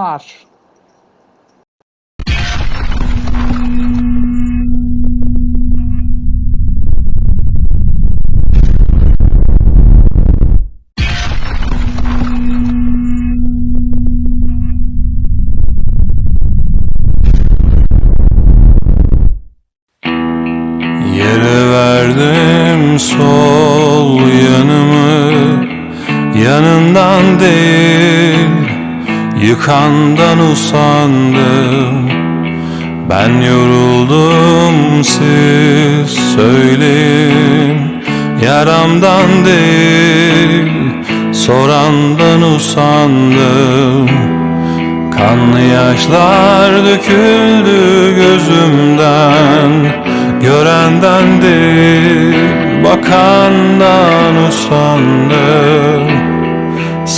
sunar. Yere verdim sol yanımı Yanından değil Yıkandan usandım. Ben yoruldum siz söyleyin. Yaramdan değil Sorandan usandım. Kanlı yaşlar döküldü gözümden. Görenden değil bakandan usandım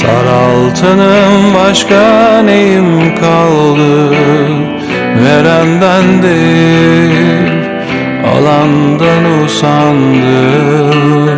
Sar altınım başka neyim kaldı? Verenden değil alandan usandım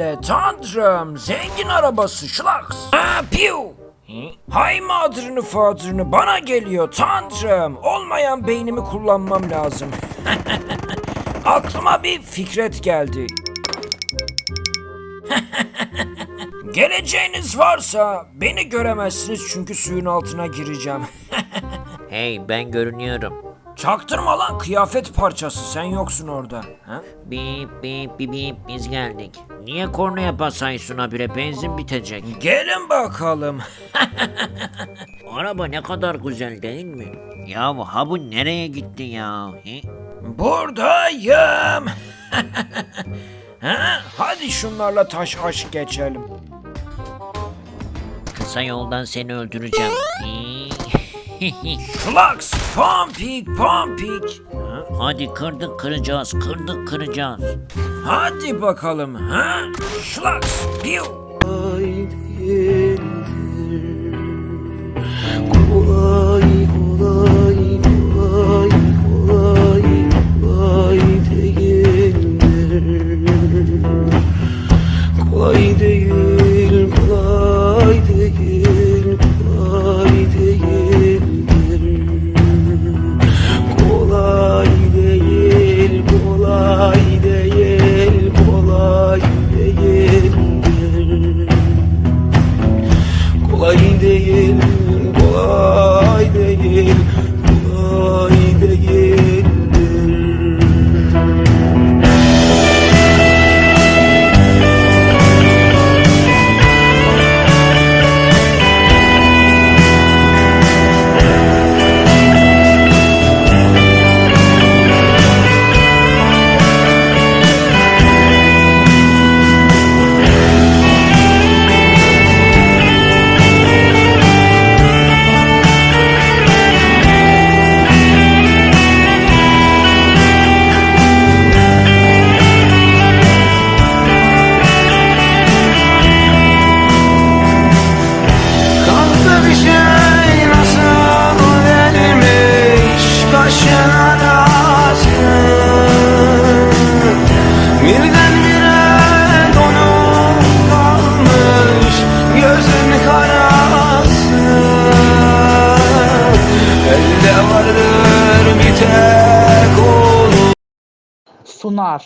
ne öyle tanrım zengin arabası şlaks. Ha piu. Hay madrını fadrını bana geliyor tanrım. Olmayan beynimi kullanmam lazım. Aklıma bir fikret geldi. Geleceğiniz varsa beni göremezsiniz çünkü suyun altına gireceğim. Hey ben görünüyorum. Çaktırma lan kıyafet parçası sen yoksun orada. Ha? Bip bip bip bip biz geldik. Niye kornaya basayısın habire benzin bitecek. Gelin bakalım. Araba ne kadar güzel değil mi? Ya ha bu nereye gitti ya? He? Buradayım. ha? Hadi şunlarla taş aşk geçelim. Kısa yoldan seni öldüreceğim. Flux, pompik, pompik. Ha? Hadi kırdık kıracağız, kırdık kıracağız. Hadi bakalım. Ha? Flux, piu. Sunar.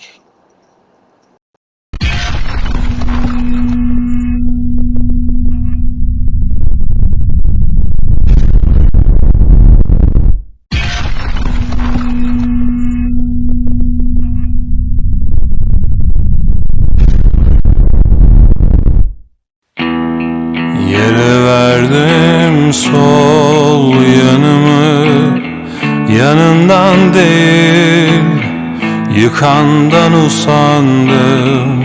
Yere verdim sol yanımı Yanından değil Yıkandan usandım.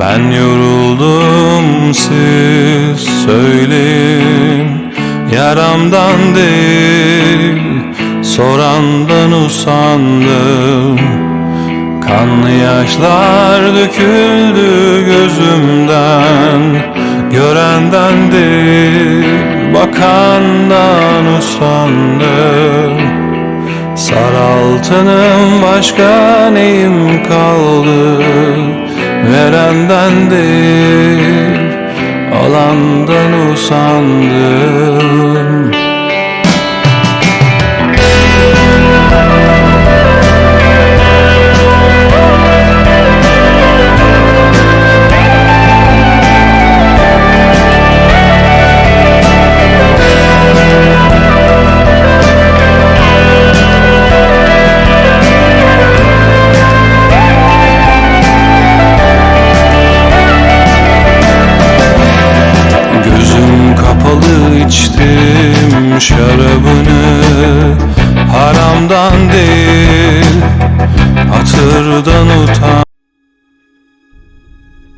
Ben yoruldum siz söyleyin. Yaramdan değil sorandan usandım. Kanlı yaşlar döküldü gözümden. Görenden değil bakandan usandım Sar altınım başka neyim kaldı? Verenden değil alandan usandım şarabını Haramdan değil hatırdan utan